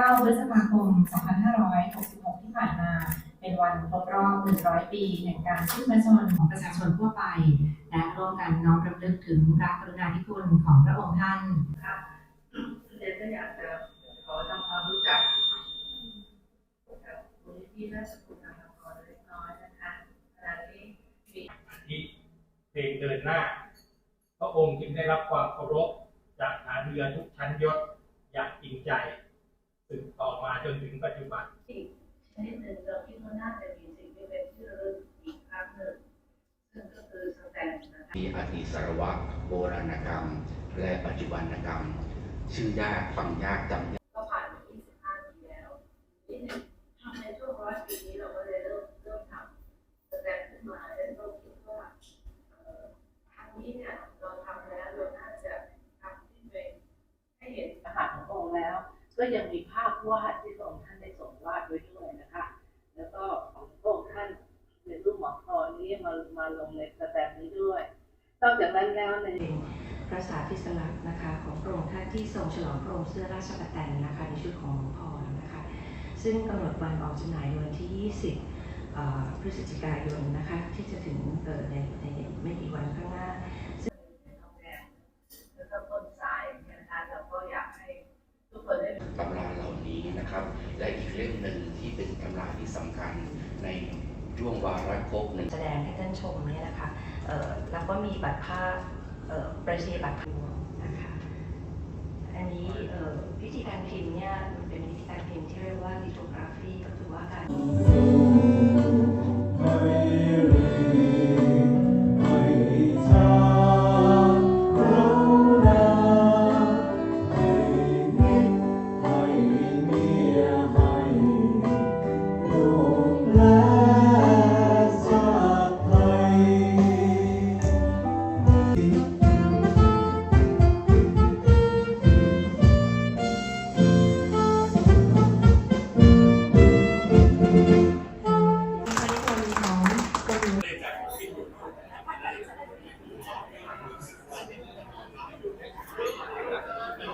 9พฤษภาคม 2566 ที่ผ่านมา เป็นวันครบรอบ 100 ปีแห่งการขึ้นพระชนม์ของประชาชนทั่วไป และร่วมกันน้อมรำลึกถึงพระกรุณาธิคุณของพระองค์ท่านเรียนก็อยากจะขอทำความรู้จักกับมูลนิธิราชกุลนาภรณ์เล็กน้อยนะคะขณะนี้มีที่เพลงเดินหน้า พระองค์จึงได้รับความเคารพจากฐานเรือทุกชั้นยศอย่างจริงใจสืบต่อมาจนถึงปัจจุบัน ชนิดหนึ่งเราคิดว่าน่าจะมีสิ่งที่เป็นที่ระลึกอีกครั้งหนึ่งซึ่งก็คือสแตนนะคะ มีอดีตสารวัตรโบราณกรรม และปัจจุบันกรรม ชื่อยากฟังยากจำยากก็ผ่านมา25ปีแล้วทีนี้ทำในช่วงร้อยปีนี้เราก็เลยเริ่มเริ่มทำสแตนขึ้นมาแล้วก็คิดว่าเอ่อทางนี้เนี่ยเราทำแล้วเราน่าจะทำที่เป็นให้เห็นอาหารของพระองค์แล้ว ก็ยังมีภาพวาดที่พระองค์ท่านได้ทรงวาดไว้ด้วยนะคะ แล้วก็ของพระองค์ท่านเป็นรูปหมอคอนี้มามาลงในสแตมป์นี้ด้วย นอกจากนั้นแล้วในพระสาธิสลักษณ์นะคะของพระองค์ท่านที่ทรงฉลองพระองค์เสื้อราชประแตนนะคะในชุดของหลวงพ่อนะคะ ซึ่งกำหนดวันออกจำหน่ายในวันที่ 20เอ่อพฤศจิกายนนะคะที่จะถึงเอ่อในในไม่กี่วันข้างหน้าในโรงแรมแล้วก็ต้นสายเนี่ยนะคะเราก็อยากให้ทุกคนได้ตำราเหล่านี้นะครับ และอีกเล่มหนึ่งที่เป็นตำราที่สำคัญในช่วงวาระครบหนึ่งแสดงให้ท่านชมเนี่ยนะคะเอ่อ แล้วก็มีบัตรภาพประชีบัตรพวงนะคะ อันนี้วิธีการพิมพ์เนี่ยมันเป็นวิธีการพิมพ์ที่เรียกว่าลิโท